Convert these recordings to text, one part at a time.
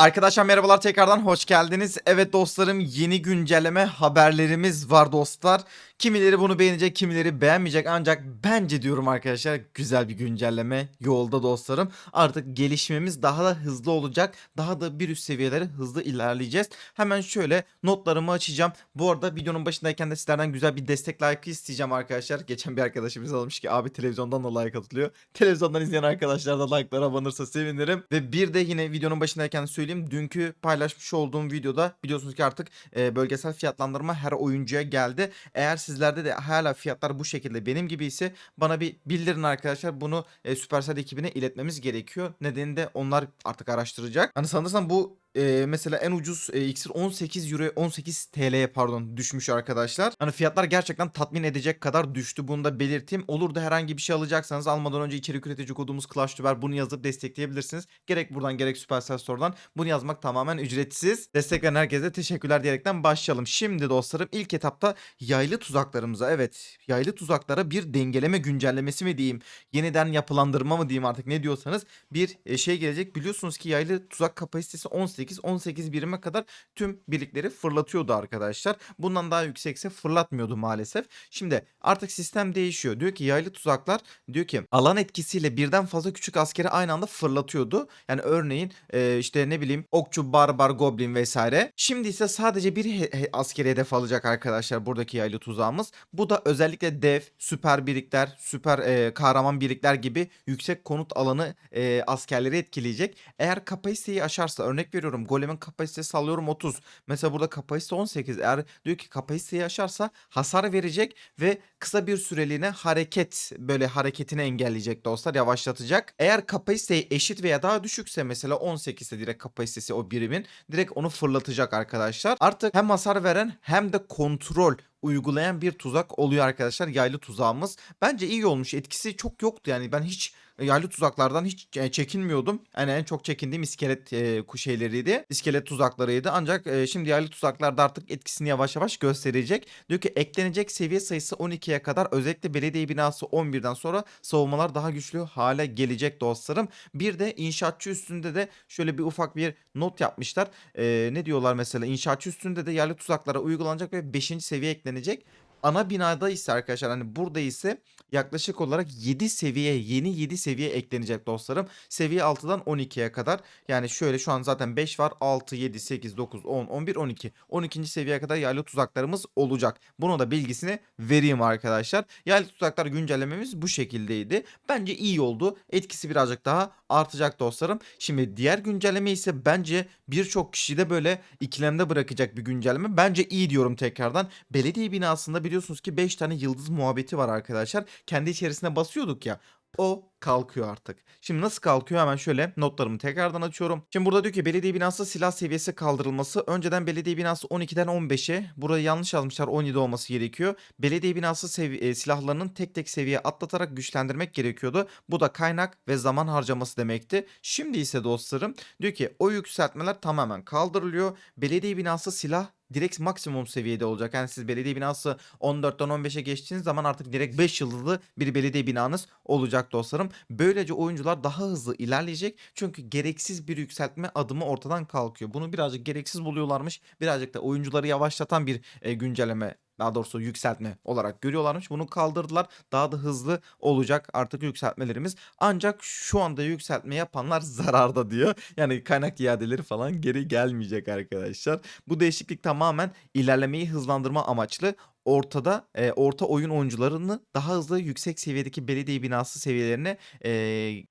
Arkadaşlar merhabalar tekrardan hoş geldiniz. Evet dostlarım yeni güncelleme haberlerimiz var dostlar. Kimileri bunu beğenecek kimileri beğenmeyecek ancak bence diyorum arkadaşlar güzel bir güncelleme yolda dostlarım. Artık gelişmemiz daha da hızlı olacak. Daha da bir üst seviyelere hızlı ilerleyeceğiz. Hemen şöyle notlarımı açacağım. Bu arada videonun başındayken de sizlerden güzel bir destek like isteyeceğim arkadaşlar. Geçen bir arkadaşımız almış ki abi televizyondan da like atılıyor. Televizyondan izleyen arkadaşlar da like'lara abanırsa sevinirim. Ve bir de yine videonun başındayken söyleyeyim. Dünkü paylaşmış olduğum videoda biliyorsunuz ki artık e, bölgesel fiyatlandırma her oyuncuya geldi. Eğer sizlerde de hala fiyatlar bu şekilde benim gibi ise bana bir bildirin arkadaşlar. Bunu e, Supercell ekibine iletmemiz gerekiyor. Nedeni de onlar artık araştıracak. Hani sanırsam bu e, mesela en ucuz e, iksir 18 euro 18 TL'ye pardon düşmüş arkadaşlar. Hani fiyatlar gerçekten tatmin edecek kadar düştü. Bunu da belirteyim. Olur da herhangi bir şey alacaksanız almadan önce içerik üretici kodumuz ClashTuber bunu yazıp destekleyebilirsiniz. Gerek buradan gerek Supercell Store'dan bunu yazmak tamamen ücretsiz. Destek herkese teşekkürler diyerekten başlayalım. Şimdi dostlarım ilk etapta yaylı tuzaklarımıza evet yaylı tuzaklara bir dengeleme güncellemesi mi diyeyim yeniden yapılandırma mı diyeyim artık ne diyorsanız bir e, şey gelecek. Biliyorsunuz ki yaylı tuzak kapasitesi 18 18 birime kadar tüm birlikleri fırlatıyordu arkadaşlar. Bundan daha yüksekse fırlatmıyordu maalesef. Şimdi artık sistem değişiyor. Diyor ki yaylı tuzaklar diyor ki alan etkisiyle birden fazla küçük askeri aynı anda fırlatıyordu. Yani örneğin e, işte ne bileyim okçu, barbar, goblin vesaire. Şimdi ise sadece bir he- he- askeri hedef alacak arkadaşlar buradaki yaylı tuzağımız. Bu da özellikle dev, süper birlikler, süper e, kahraman birlikler gibi yüksek konut alanı e, askerleri etkileyecek. Eğer kapasiteyi aşarsa örnek veriyorum golemin kapasitesi alıyorum 30. Mesela burada kapasite 18. Eğer diyor ki kapasiteyi aşarsa hasar verecek ve kısa bir süreliğine hareket böyle hareketini engelleyecek dostlar yavaşlatacak. Eğer kapasiteyi eşit veya daha düşükse mesela 18 ise direkt kapasitesi o birimin direkt onu fırlatacak arkadaşlar. Artık hem hasar veren hem de kontrol uygulayan bir tuzak oluyor arkadaşlar yaylı tuzağımız. Bence iyi olmuş. Etkisi çok yoktu yani ben hiç yaylı tuzaklardan hiç e, çekinmiyordum. Yani en çok çekindiğim iskelet e, ku- şeyleriydi. İskelet tuzaklarıydı. Ancak e, şimdi yaylı tuzaklarda artık etkisini yavaş yavaş gösterecek. Diyor ki eklenecek seviye sayısı 12'ye kadar özellikle belediye binası 11'den sonra savunmalar daha güçlü hale gelecek dostlarım. Bir de inşaatçı üstünde de şöyle bir ufak bir not yapmışlar. E, ne diyorlar mesela inşaatçı üstünde de yerli tuzaklara uygulanacak ve 5. seviye eklenecek. Ana binada ise arkadaşlar hani burada ise yaklaşık olarak 7 seviye yeni 7 seviye eklenecek dostlarım. Seviye 6'dan 12'ye kadar yani şöyle şu an zaten 5 var 6 7 8 9 10 11 12 12. seviyeye kadar yaylı tuzaklarımız olacak. Bunu da bilgisini vereyim arkadaşlar. Yaylı tuzaklar güncellememiz bu şekildeydi. Bence iyi oldu. Etkisi birazcık daha artacak dostlarım. Şimdi diğer güncelleme ise bence birçok kişi de böyle ikilemde bırakacak bir güncelleme. Bence iyi diyorum tekrardan. Belediye binasında biliyorsunuz ki 5 tane yıldız muhabbeti var arkadaşlar. Kendi içerisine basıyorduk ya. O kalkıyor artık. Şimdi nasıl kalkıyor hemen şöyle notlarımı tekrardan açıyorum. Şimdi burada diyor ki belediye binası silah seviyesi kaldırılması. Önceden belediye binası 12'den 15'e. Burayı yanlış yazmışlar 17 olması gerekiyor. Belediye binası e, silahlarının tek tek seviye atlatarak güçlendirmek gerekiyordu. Bu da kaynak ve zaman harcaması demekti. Şimdi ise dostlarım diyor ki o yükseltmeler tamamen kaldırılıyor. Belediye binası silah direkt maksimum seviyede olacak. Yani siz belediye binası 14'ten 15'e geçtiğiniz zaman artık direkt 5 yıldızlı bir belediye binanız olacak dostlarım. Böylece oyuncular daha hızlı ilerleyecek. Çünkü gereksiz bir yükseltme adımı ortadan kalkıyor. Bunu birazcık gereksiz buluyorlarmış. Birazcık da oyuncuları yavaşlatan bir e, güncelleme daha doğrusu yükseltme olarak görüyorlarmış. Bunu kaldırdılar. Daha da hızlı olacak artık yükseltmelerimiz. Ancak şu anda yükseltme yapanlar zararda diyor. Yani kaynak iadeleri falan geri gelmeyecek arkadaşlar. Bu değişiklik tamamen ilerlemeyi hızlandırma amaçlı ortada e, orta oyun oyuncularını daha hızlı yüksek seviyedeki belediye binası seviyelerine e,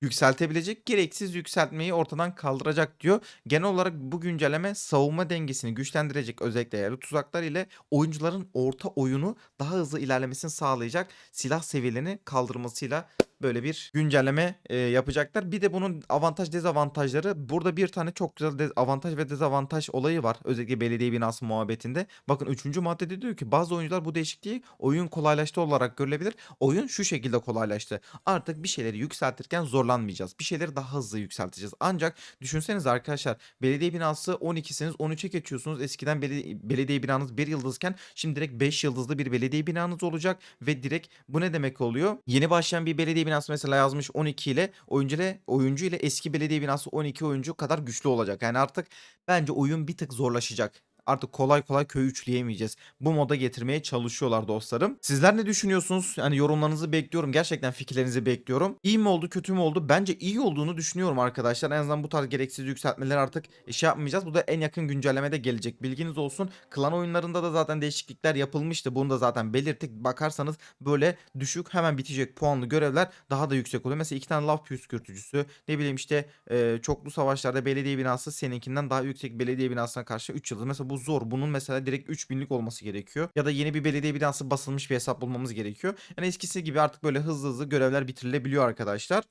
yükseltebilecek gereksiz yükseltmeyi ortadan kaldıracak diyor. Genel olarak bu güncelleme savunma dengesini güçlendirecek özellikle yerli tuzaklar ile oyuncuların orta oyunu daha hızlı ilerlemesini sağlayacak silah seviyelerini kaldırmasıyla böyle bir güncelleme e, yapacaklar. Bir de bunun avantaj dezavantajları burada bir tane çok güzel avantaj ve dezavantaj olayı var. Özellikle belediye binası muhabbetinde. Bakın 3. maddede diyor ki bazı oyuncular bu değişikliği oyun kolaylaştı olarak görülebilir. Oyun şu şekilde kolaylaştı. Artık bir şeyleri yükseltirken zorlanmayacağız. Bir şeyleri daha hızlı yükselteceğiz. Ancak düşünseniz arkadaşlar belediye binası 12'siniz 13'e geçiyorsunuz. Eskiden belediye, belediye binanız 1 yıldızken şimdi direkt 5 yıldızlı bir belediye binanız olacak ve direkt bu ne demek oluyor? Yeni başlayan bir belediye binası mesela yazmış 12 ile oyuncu ile oyuncu ile eski belediye binası 12 oyuncu kadar güçlü olacak. Yani artık bence oyun bir tık zorlaşacak. Artık kolay kolay köy üçleyemeyeceğiz. Bu moda getirmeye çalışıyorlar dostlarım. Sizler ne düşünüyorsunuz? Yani yorumlarınızı bekliyorum. Gerçekten fikirlerinizi bekliyorum. İyi mi oldu, kötü mü oldu? Bence iyi olduğunu düşünüyorum arkadaşlar. En azından bu tarz gereksiz yükseltmeleri artık şey yapmayacağız. Bu da en yakın güncellemede gelecek. Bilginiz olsun. Klan oyunlarında da zaten değişiklikler yapılmıştı. Bunu da zaten belirttik. Bakarsanız böyle düşük hemen bitecek puanlı görevler daha da yüksek oluyor. Mesela iki tane laf püskürtücüsü ne bileyim işte e, çoklu savaşlarda belediye binası seninkinden daha yüksek belediye binasına karşı 3 yıldız. Mesela bu zor. Bunun mesela direkt 3000'lik olması gerekiyor. Ya da yeni bir belediye binası basılmış bir hesap bulmamız gerekiyor. Yani eskisi gibi artık böyle hızlı hızlı görevler bitirilebiliyor arkadaşlar.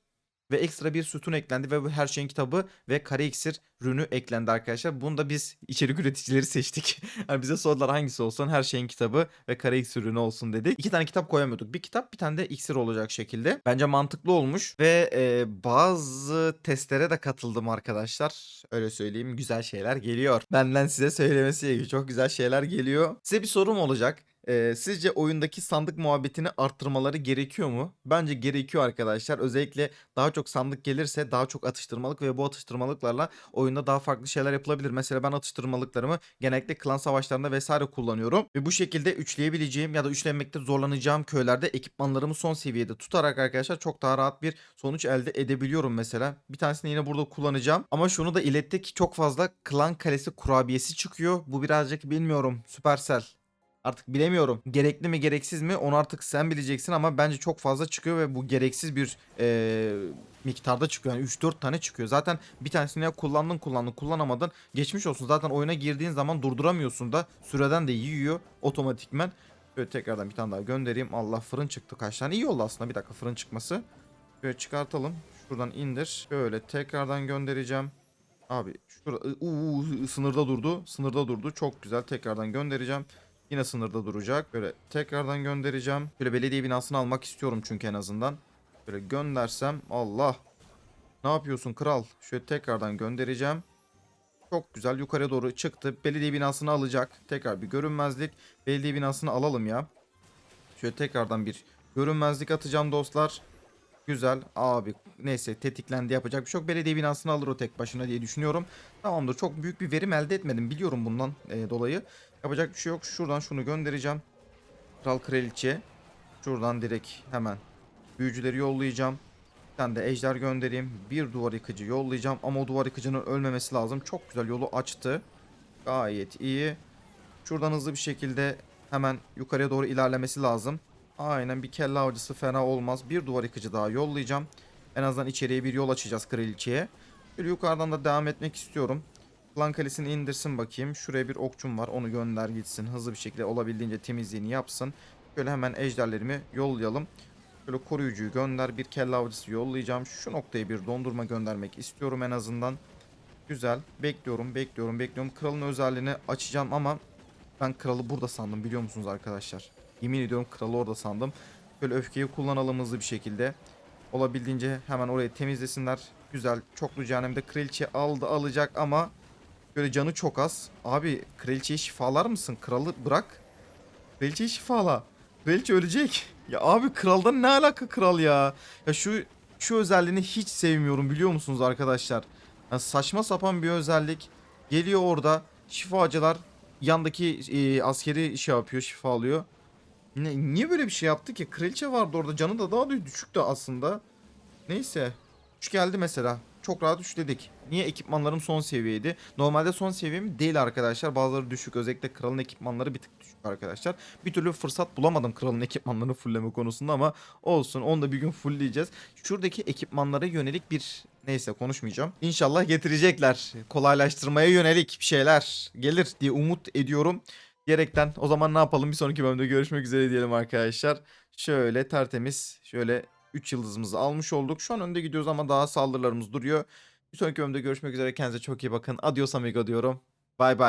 Ve ekstra bir sütun eklendi ve bu her şeyin kitabı ve kare iksir rünü eklendi arkadaşlar. Bunu da biz içerik üreticileri seçtik. hani bize sordular hangisi olsun her şeyin kitabı ve kare iksir rünü olsun dedik. İki tane kitap koyamıyorduk. Bir kitap bir tane de iksir olacak şekilde. Bence mantıklı olmuş ve e, bazı testlere de katıldım arkadaşlar. Öyle söyleyeyim güzel şeyler geliyor. Benden size söylemesi gerekiyor. Çok güzel şeyler geliyor. Size bir sorum olacak. Ee, sizce oyundaki sandık muhabbetini arttırmaları gerekiyor mu? Bence gerekiyor arkadaşlar. Özellikle daha çok sandık gelirse daha çok atıştırmalık ve bu atıştırmalıklarla oyunda daha farklı şeyler yapılabilir. Mesela ben atıştırmalıklarımı genellikle klan savaşlarında vesaire kullanıyorum. Ve bu şekilde üçleyebileceğim ya da üçlenmekte zorlanacağım köylerde ekipmanlarımı son seviyede tutarak arkadaşlar çok daha rahat bir sonuç elde edebiliyorum mesela. Bir tanesini yine burada kullanacağım. Ama şunu da ilettik çok fazla klan kalesi kurabiyesi çıkıyor. Bu birazcık bilmiyorum Supercell. Artık bilemiyorum. Gerekli mi gereksiz mi onu artık sen bileceksin ama bence çok fazla çıkıyor ve bu gereksiz bir eee, miktarda çıkıyor. Yani 3-4 tane çıkıyor. Zaten bir tanesini ya kullandın kullandın kullanamadın. Geçmiş olsun. Zaten oyuna girdiğin zaman durduramıyorsun da süreden de yiyor otomatikmen. Böyle tekrardan bir tane daha göndereyim. Allah fırın çıktı kaç tane. İyi oldu aslında bir dakika fırın çıkması. Böyle çıkartalım. Şuradan indir. Böyle tekrardan göndereceğim. Abi şurada uu, sınırda durdu. Sınırda durdu. Çok güzel. Tekrardan göndereceğim. Yine sınırda duracak. Böyle tekrardan göndereceğim. Böyle belediye binasını almak istiyorum çünkü en azından. Böyle göndersem Allah. Ne yapıyorsun kral? Şöyle tekrardan göndereceğim. Çok güzel yukarıya doğru çıktı. Belediye binasını alacak. Tekrar bir görünmezlik. Belediye binasını alalım ya. Şöyle tekrardan bir görünmezlik atacağım dostlar. Güzel. Abi neyse tetiklendi yapacak bir şey yok. Belediye binasını alır o tek başına diye düşünüyorum. Tamamdır. Çok büyük bir verim elde etmedim. Biliyorum bundan e, dolayı. Yapacak bir şey yok. Şuradan şunu göndereceğim. Kral kraliçe. Şuradan direkt hemen büyücüleri yollayacağım. Bir tane de ejder göndereyim. Bir duvar yıkıcı yollayacağım. Ama o duvar yıkıcının ölmemesi lazım. Çok güzel yolu açtı. Gayet iyi. Şuradan hızlı bir şekilde hemen yukarıya doğru ilerlemesi lazım. Aynen bir kelle avcısı fena olmaz. Bir duvar yıkıcı daha yollayacağım. En azından içeriye bir yol açacağız kraliçeye. Şöyle yukarıdan da devam etmek istiyorum. Klan kalesini indirsin bakayım. Şuraya bir okçum var. Onu gönder gitsin. Hızlı bir şekilde olabildiğince temizliğini yapsın. Şöyle hemen ejderlerimi yollayalım. Şöyle koruyucuyu gönder. Bir kelle avcısı yollayacağım. Şu noktaya bir dondurma göndermek istiyorum en azından. Güzel. Bekliyorum, bekliyorum, bekliyorum. Kralın özelliğini açacağım ama ben kralı burada sandım biliyor musunuz arkadaşlar? Yemin ediyorum kralı orada sandım. Böyle öfkeyi kullanalım hızlı bir şekilde. Olabildiğince hemen orayı temizlesinler. Güzel. Çoklu cehennemde kraliçe aldı alacak ama böyle canı çok az. Abi kraliçeyi şifalar mısın? Kralı bırak. Kraliçeyi şifala. Kraliçe ölecek. Ya abi kraldan ne alaka kral ya? Ya şu şu özelliğini hiç sevmiyorum biliyor musunuz arkadaşlar? Ya saçma sapan bir özellik. Geliyor orada şifacılar yandaki e, askeri şey yapıyor şifa alıyor. Ne, niye böyle bir şey yaptı ki? Kraliçe vardı orada. Canı da daha da düşüktü aslında. Neyse. 3 geldi mesela. Çok rahat üçledik. Niye? Ekipmanlarım son seviyeydi. Normalde son seviyem değil arkadaşlar. Bazıları düşük. Özellikle kralın ekipmanları bir tık düşük arkadaşlar. Bir türlü fırsat bulamadım kralın ekipmanlarını fullleme konusunda ama olsun. Onu da bir gün fullleyeceğiz. Şuradaki ekipmanlara yönelik bir Neyse konuşmayacağım. İnşallah getirecekler. Kolaylaştırmaya yönelik bir şeyler gelir diye umut ediyorum. Diyerekten o zaman ne yapalım bir sonraki bölümde görüşmek üzere diyelim arkadaşlar. Şöyle tertemiz şöyle 3 yıldızımızı almış olduk. Şu an önde gidiyoruz ama daha saldırılarımız duruyor. Bir sonraki bölümde görüşmek üzere. Kendinize çok iyi bakın. Adios amigo diyorum. Bay bay.